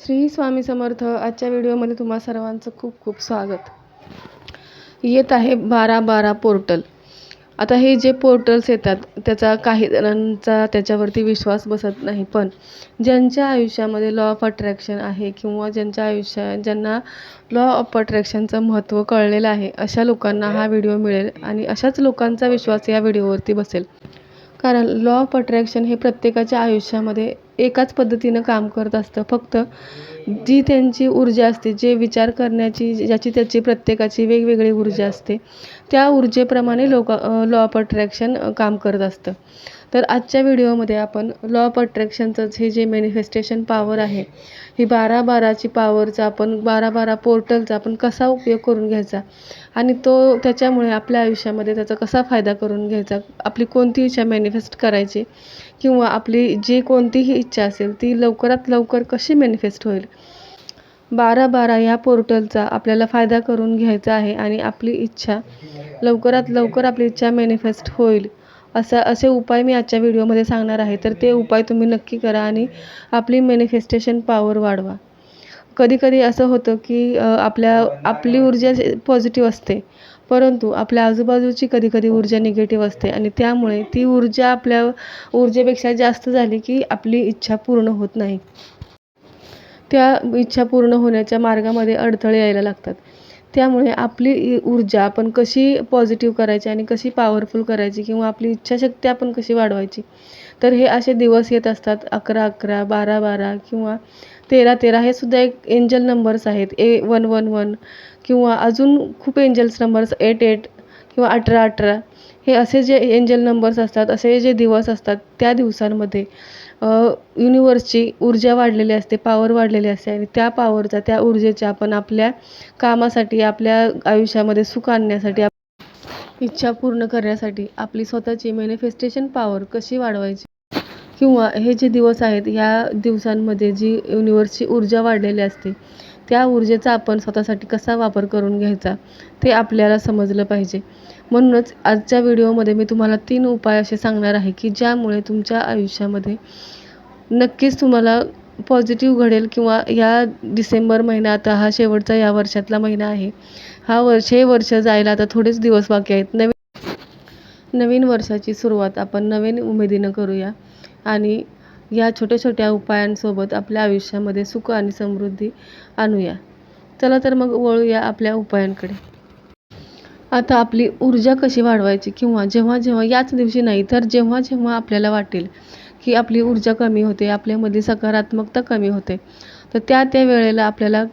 श्री स्वामी समर्थ आजच्या व्हिडिओमध्ये तुम्हा सर्वांचं खूप खूप स्वागत. येत आहे बारा बारा पोर्टल. आता हे जे पोर्टल्स येतात त्याचा काही जणांचा त्याच्यावरती विश्वास बसत नाही पण ज्यांच्या आयुष्यामध्ये लॉ ऑफ अट्रॅक्शन आहे किंवा ज्यांच्या आयुष्या ज्यांना लॉ ऑफ अट्रॅक्शनचं महत्त्व कळलेलं आहे अशा लोकांना हा व्हिडिओ मिळेल आणि अशाच लोकांचा विश्वास या व्हिडिओवरती बसेल. कारण लॉ ऑफ अट्रॅक्शन हे प्रत्येकाच्या आयुष्यामध्ये एकाच पद्धतीनं काम करत असतं. फक्त जी त्यांची ऊर्जा असते जे विचार करण्याची ज्याची त्याची प्रत्येकाची वेगवेगळी ऊर्जा असते त्या ऊर्जेप्रमाणे लोक लॉ ऑफ अट्रॅक्शन काम करत असतं. तर आजच्या व्हिडिओमध्ये आपण लॉ ऑफ अट्रॅक्शनचंच हे जे मॅनिफेस्टेशन पॉवर आहे ही बारा बाराची पॉवरचा आपण बारा बारा पोर्टलचा आपण कसा उपयोग करून घ्यायचा आणि तो त्याच्यामुळे आपल्या आयुष्यामध्ये त्याचा कसा फायदा करून घ्यायचा आपली कोणती इच्छा मॅनिफेस्ट करायची किंवा आपली जी कोणतीही इच्छा असेल ती लवकरात लवकर कशी मॅनिफेस्ट होईल? बारा बारा या पोर्टलचा आपल्याला फायदा करून घ्यायचा आहे आणि आपली इच्छा लवकरात लवकर आपली इच्छा मॅनिफेस्ट होईल. असा असे उपाय मी आजच्या व्हिडिओमध्ये सांगणार आहे. तर ते उपाय तुम्ही नक्की करा आणि आपली मॅनिफेस्टेशन पॉवर वाढवा. कधीकधी असं होतं की आपल्या आपली ऊर्जा पॉझिटिव्ह असते परंतु आपल्या आजूबाजूची कधीकधी ऊर्जा निगेटिव्ह असते आणि त्यामुळे ती ऊर्जा आपल्या ऊर्जेपेक्षा जास्त झाली की आपली इच्छा पूर्ण होत नाही. त्या इच्छा पूर्ण होण्याच्या मार्गामध्ये अडथळे यायला लागतात. त्यामुळे आपली ऊर्जा आपण कशी पॉझिटिव्ह करायची आणि कशी पॉवरफुल करायची किंवा आपली इच्छाशक्ती आपण कशी वाढवायची? तर हे असे दिवस येत असतात अकरा अकरा बारा बारा किंवा तेरा तेरा हे सुद्धा एक एंजल नंबर्स आहेत. ए वन वन वन किंवा अजून खूप एंजल्स नंबर्स एट एट किंवा अठरा अठरा हे असे जे एंजल नंबर्स असतात असे जे दिवस असतात त्या दिवसांमध्ये युनिवर्सची ऊर्जा वाढलेली असते पॉवर वाढलेली असते आणि त्या पॉवरचा त्या ऊर्जेच्या आपण आपल्या कामासाठी आपल्या आयुष्यामध्ये सुख आणण्यासाठी इच्छा पूर्ण करण्यासाठी आपली स्वतःची मॅनिफेस्टेशन पॉवर कशी वाढवायची? किंवा हे जे दिवस आहेत ह्या दिवसांमध्ये जी युनिवर्सची ऊर्जा वाढलेली असते त्या ऊर्जेचा आपण स्वतःसाठी कसा वापर करून घ्यायचा ते आपल्याला समजलं पाहिजे. म्हणूनच आजच्या व्हिडिओमध्ये मी तुम्हाला तीन उपाय असे सांगणार आहे की ज्यामुळे तुमच्या आयुष्यामध्ये नक्कीच तुम्हाला पॉझिटिव्ह घडेल किंवा या डिसेंबर महिना आता हा शेवटचा या वर्षातला महिना आहे. हा वर्ष हे वर्ष जायला आता थोडेच दिवस बाकी आहेत. नवीन नवीन वर्षाची सुरुवात आपण नवीन उमेदीनं करूया. आणि या छोट्या छोट्या उपायांसोबत आपल्या आयुष्यामध्ये सुख आणि समृद्धी आणूया. चला तर मग वळूया आपल्या उपायांकडे. आता आपली ऊर्जा कशी वाढवायची किंवा जेव्हा जेव्हा याच दिवशी नाही तर जेव्हा जेव्हा आपल्याला वाटेल की आपली ऊर्जा कमी होते आपल्यामध्ये सकारात्मकता कमी होते तर त्या त्या वेळेला आपल्याला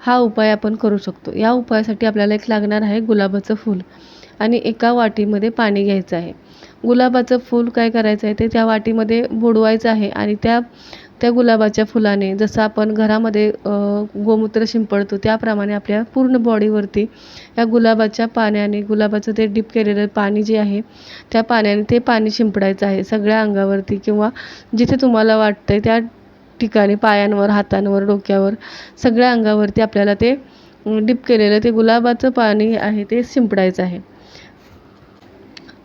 हा उपाय आपण करू शकतो. या उपायासाठी आपल्याला एक लागणार आहे गुलाबाचं फूल आणि एका वाटीमध्ये पाणी घ्यायचं आहे. गुलाबाचं फूल काय करायचं आहे ते त्या वाटीमध्ये बुडवायचं आहे आणि त्या त्या गुलाबाच्या फुलाने जसं आपण घरामध्ये गोमूत्र शिंपडतो त्याप्रमाणे आपल्या पूर्ण बॉडीवरती या गुलाबाच्या पाण्याने गुलाबाचं ते डीप केलेलं पाणी जे आहे त्या पाण्याने ते पाणी शिंपडायचं आहे सगळ्या अंगावरती किंवा जिथे तुम्हाला वाटतं आहे त्या ठिकाणी पायांवर हातांवर डोक्यावर सगळ्या अंगावरती आपल्याला ते डीप केलेलं ते गुलाबाचं पाणी आहे ते शिंपडायचं आहे.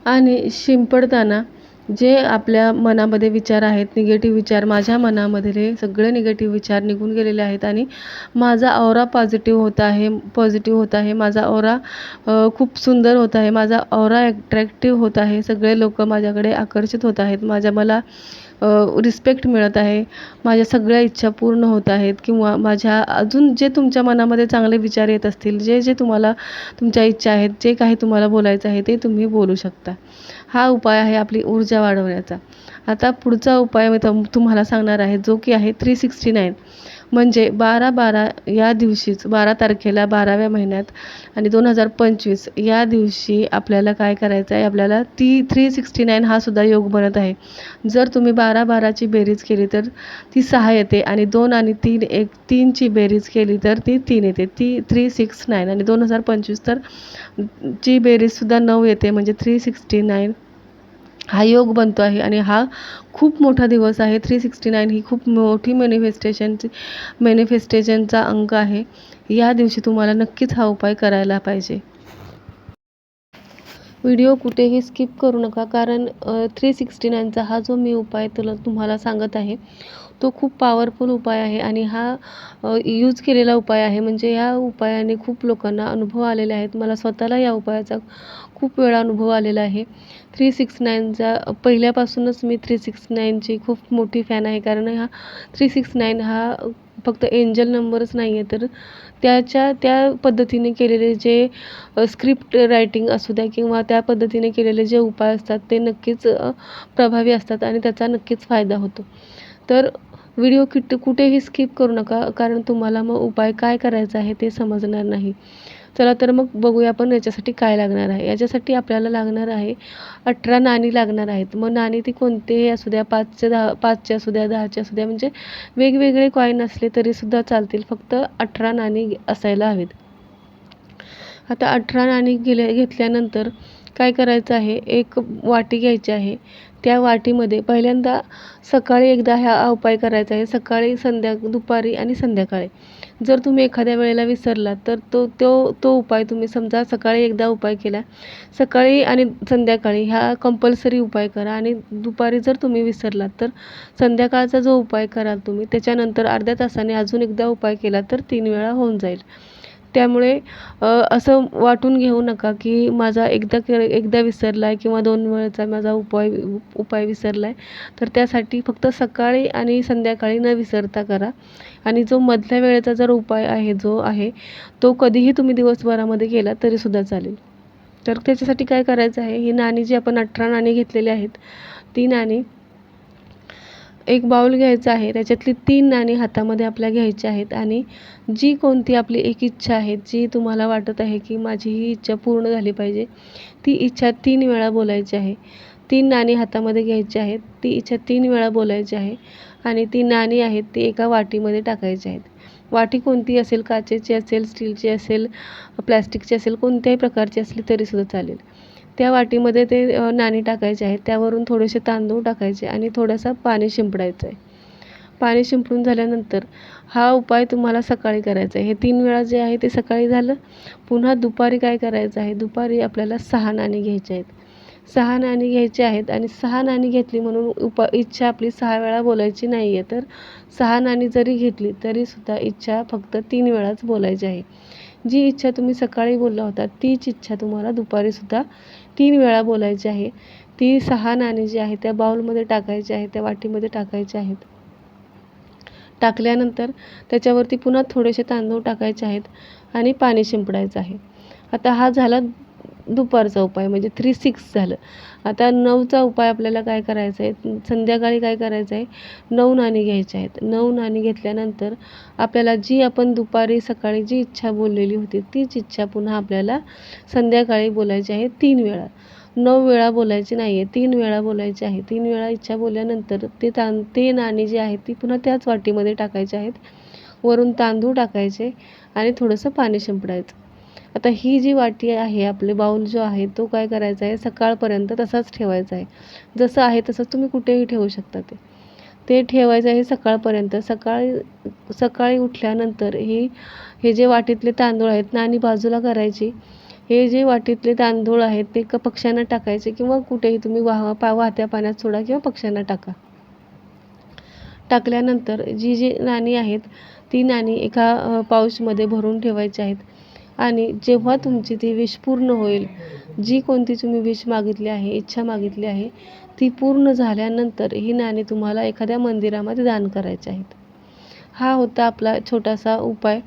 आणि शिंपडताना जे आपल्या मनामध्ये विचार आहेत निगेटिव्ह विचार माझ्या मनामधले सगळे निगेटिव्ह विचार निघून गेलेले आहेत आणि माझा ऑरा पॉझिटिव्ह होत आहे पॉझिटिव्ह होत आहे. माझा ऑरा खूप सुंदर होत आहे. माझा औरा ॲट्रॅक्टिव्ह होत आहे. सगळे लोक माझ्याकडे आकर्षित होत आहेत. माझ्या मला रिस्पेक्ट मिळत आहे. माझ्या सगळ्या इच्छा पूर्ण होत आहेत किंवा माझ्या अजून जे तुमच्या मनामध्ये चांगले विचार येत असतील जे जे तुम्हाला तुमच्या इच्छा आहेत जे काही तुम्हाला बोलायचं आहे ते तुम्ही बोलू शकता. हा उपाय आहे आपली ऊर्जा वाढवण्याचा. आता पुढचा उपाय मी तुम्हाला सांगणार आहे जो की आहे थ्री सिक्स्टी नाईन म्हणजे बारा बारा या दिवशीच बारा तारखेला बाराव्या महिन्यात आणि दोन हजार पंचवीस या दिवशी आपल्याला काय करायचं आहे आपल्याला ती थ्री सिक्स्टी नाईन हा सुद्धा योग बनत आहे. जर तुम्ही बारा बाराची बेरीज केली तर ती सहा येते आणि दोन आणि तीन एक तीनची बेरीज केली तर ती तीन येते. ती थ्री सिक्स नाईन आणि दोन हजार पंचवीस तर ची बेरीजसुद्धा नऊ येते. म्हणजे थ्री सिक्स्टी नाईन हा योग बनतो आहे आणि हा खूप मोठा दिवस आहे. थ्री सिक्स्टी नाईन ही खूप मोठी मॅनिफेस्टेशनची मॅनिफेस्टेशनचा अंक आहे. या दिवशी तुम्हाला नक्कीच हा उपाय करायला पाहिजे. व्हिडिओ कुठेही स्किप करू नका कारण थ्री सिक्स्टी नाईनचा हा जो मी उपाय तुला तुम्हाला सांगत आहे तो खूप पॉवरफुल उपाय आहे आणि हा यूज केलेला उपाय आहे. म्हणजे ह्या उपायाने खूप लोकांना अनुभव आलेले आहेत. मला स्वतःला या उपायाचा खूप वेळा अनुभव आलेला आहे. थ्री सिक्स नाईनचा पहिल्यापासूनच मी थ्री सिक्स नाईनची खूप मोठी फॅन आहे. कारण हा थ्री सिक्स नाईन हा फक्त एंजल नंबरच नाही आहे तर त्याच्या त्या पद्धतीने केलेले जे स्क्रिप्ट रायटिंग असू द्या किंवा त्या पद्धतीने केलेले जे उपाय असतात ते नक्कीच प्रभावी असतात आणि त्याचा नक्कीच फायदा होतो. तर व्हिडिओ किट कुठेही स्किप करू नका कारण तुम्हाला मग उपाय काय करायचा आहे ते समजणार नाही. चला तर मग बघूया आपण याच्यासाठी काय लागणार आहे. याच्यासाठी आपल्याला लागणार आहे अठरा नाणी लागणार आहेत. मग नाणी ती कोणतेही असू द्या पाचच्या दहा पाचच्या असू द्या दहाच्या असू द्या म्हणजे वेगवेगळे कॉईन असले तरीसुद्धा चालतील. फक्त अठरा नाणी असायला हवेत. आता अठरा नाणी गेले घेतल्यानंतर काय करायचं आहे? एक वाटी घ्यायची आहे. त्या वाटीमध्ये पहिल्यांदा सकाळी एकदा हा उपाय करायचा आहे. सकाळी संध्या दुपारी आणि संध्याकाळी. जर तुम्ही एखाद्या वेळेला विसरलात तर तो तो तो उपाय तुम्ही समजा सकाळी एकदा उपाय केला. सकाळी आणि संध्याकाळी हा कंपल्सरी उपाय करा आणि दुपारी जर तुम्ही विसरलात तर संध्याकाळचा जो उपाय कराल तुम्ही त्याच्यानंतर अर्ध्या तासाने अजून एकदा उपाय केला तर तीन वेळा होऊन जाईल. त्यामुळे असं वाटून घेऊ नका की माझा एकदा के एकदा विसरला आहे किंवा दोन वेळेचा माझा उपाय उपाय विसरला आहे तर त्यासाठी फक्त सकाळी आणि संध्याकाळी न विसरता करा. आणि जो मधल्या वेळेचा जर उपाय आहे जो आहे तो कधीही तुम्ही दिवसभरामध्ये केला तरीसुद्धा चालेल. तर त्याच्यासाठी काय करायचं आहे? ही नाणी जी आपण अठरा नाणी घेतलेली आहेत ती नाणी एक बाउल घ्यायचा आहे. त्याच्यातली तीन नाणी हातामध्ये आपल्या घ्यायची आहेत आणि जी कोणती आपली एक इच्छा आहे जी तुम्हाला वाटत आहे की माझी ही इच्छा पूर्ण झाली पाहिजे ती इच्छा तीन वेळा बोलायची आहे. तीन नाणी हातामध्ये घ्यायची आहेत ती इच्छा तीन वेळा बोलायची आहे आणि ती नाणी आहेत ती एका वाटीमध्ये टाकायची आहेत. वाटी कोणती असेल काचेची असेल स्टीलची असेल प्लॅस्टिकची असेल कोणत्याही प्रकारची असली तरीसुद्धा चालेल. त्या वाटीमध्ये ते नाणी टाकायचे आहेत. त्यावरून थोडेसे तांदूळ टाकायचे आणि थोडंसं पाणी शिंपडायचं आहे पाणी शिंपडून झाल्यानंतर हा उपाय तुम्हाला सकाळी करायचा आहे. हे तीन वेळा जे आहे ते सकाळी झालं. पुन्हा दुपारी काय करायचं आहे? दुपारी आपल्याला सहा नाणी घ्यायची आहेत. सहा नाणी घ्यायची आहेत आणि सहा नाणी घेतली म्हणून उपा इच्छा आपली सहा वेळा बोलायची नाही आहे तर सहा नाणी जरी घेतली तरीसुद्धा इच्छा फक्त तीन वेळाच बोलायची आहे. जी इच्छा तुम्ही सकाळी बोलला होता तीच इच्छा तुम्हाला दुपारीसुद्धा तीन वेळा बोलायची आहे. ती सहा नाणी जी आहे त्या बाउलमध्ये टाकायची आहे त्या वाटीमध्ये टाकायचे आहेत. टाकल्यानंतर त्याच्यावरती पुन्हा थोडेसे तांदूळ टाकायचे आहेत आणि पाणी शिंपडायचं आहे. आता हा झाला दुपारचा उपाय म्हणजे थ्री सिक्स झालं. आता नऊचा उपाय आपल्याला काय करायचा आहे? संध्याकाळी काय करायचं आहे? नऊ नाणी घ्यायच्या आहेत. नऊ नाणी घेतल्यानंतर आपल्याला जी आपण दुपारी सकाळी जी इच्छा बोललेली होती तीच इच्छा पुन्हा आपल्याला संध्याकाळी बोलायची आहे तीन वेळा. नऊ वेळा बोलायची नाही आहे तीन वेळा बोलायची आहे. तीन वेळा इच्छा बोलल्यानंतर ते तां ते नाणी जी आहेत ती पुन्हा त्याच वाटीमध्ये टाकायची आहेत. वरून तांदूळ टाकायचे आणि थोडंसं पाणी शिंपडायचं. आता ही जी वाटी आहे आपले बाऊल जो आहे तो काय करायचा आहे? सकाळपर्यंत तसाच ठेवायचा आहे. जसं आहे तसंच तुम्ही कुठेही ठेवू शकता ते. ते ठेवायचं आहे सकाळपर्यंत. सकाळी सकाळी उठल्यानंतर ही हे जे वाटीतले तांदूळ आहेत नाणी बाजूला करायची हे जे वाटीतले तांदूळ आहेत ते क पक्ष्यांना टाकायचे किंवा कुठेही तुम्ही वाह पा वाहत्या पाण्यात सोडा किंवा पक्ष्यांना टाका. टाकल्यानंतर जी जी नाणी आहेत ती नाणी एका पाऊचमध्ये भरून ठेवायची आहेत. आणि जेव्हा तुमची ती विश पूर्ण होईल जी कोणती तुम्ही विश मागितली आहे इच्छा मागितली आहे ती पूर्ण झाल्यानंतर ही नाणी तुम्हाला एखाद्या मंदिरामध्ये दान करायचे आहेत. हा होता आपला छोटासा उपाय.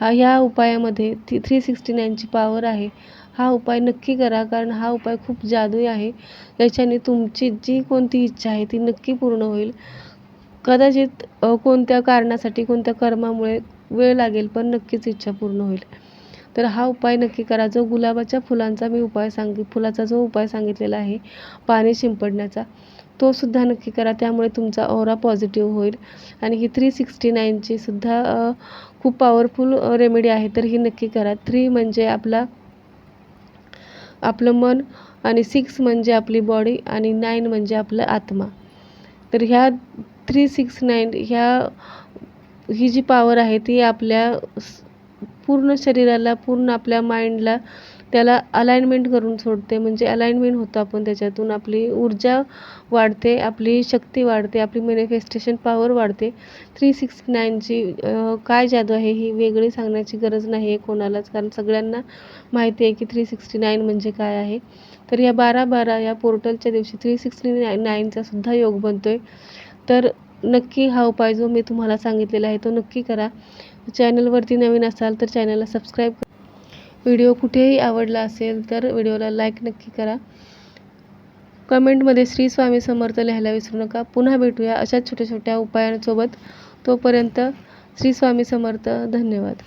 हा ह्या उपायामध्ये ती थ्री सिक्स्टी नाईनची पॉवर आहे. हा उपाय नक्की करा कारण हा उपाय खूप जादुई आहे. याच्याने तुमची जी कोणती इच्छा आहे ती नक्की पूर्ण होईल. कदाचित कोणत्या कारणासाठी कोणत्या कर्मामुळे वेळ लागेल पण नक्कीच इच्छा पूर्ण होईल. तर हा उपाय नक्की करा. जो गुलाबाच्या फुलांचा मी उपाय सांगित फुलाचा जो उपाय सांगितलेला आहे पाणी शिंपडण्याचा तो सुद्धा नक्की करा. त्यामुळे तुमचा ओरा पॉझिटिव्ह होईल. आणि ही थ्री सिक्स्टी नाईनची सुद्धा खूप पॉवरफुल रेमेडी आहे. तर ही नक्की करा. थ्री म्हणजे आपला आपलं मन आणि सिक्स म्हणजे आपली बॉडी आणि नाईन म्हणजे आपला आत्मा. तर ह्या थ्री सिक्स नाईन ह्या ही जी पॉवर आहे ती आपल्या पूर्ण शरीराला पूर्ण आपल्या माइंडला त्याला अलाइनमेंट करून सोडते. म्हणजे अलाइनमेंट होतं आपण त्याच्यातून. आपली ऊर्जा वाढते आपली शक्ती वाढते आपली मॅनिफेस्टेशन पॉवर वाढते. थ्री सिक्स्टी नाईनची काय जादू आहे ही वेगळी सांगण्याची गरज नाही आहे कोणालाच. कारण सगळ्यांना माहिती आहे की थ्री सिक्स्टी नाईन म्हणजे काय आहे. तर या बारा बारा या पोर्टलच्या दिवशी थ्री सिक्स्टी नाय नाईनचा सुद्धा योग बनतो आहे तर नक्की हा उपाय जो मी तुम्हाला सांगितलेला आहे तो नक्की करा. चॅनलवरती नवीन असाल तर चॅनलला सबस्क्राईब व्हिडिओ कुठेही आवडला असेल तर व्हिडिओला लाईक नक्की करा. कमेंटमध्ये श्री स्वामी समर्थ लिहायला विसरू नका. पुन्हा भेटूया अशाच छोट्या छोट्या उपायांसोबत. तोपर्यंत श्री स्वामी समर्थ धन्यवाद.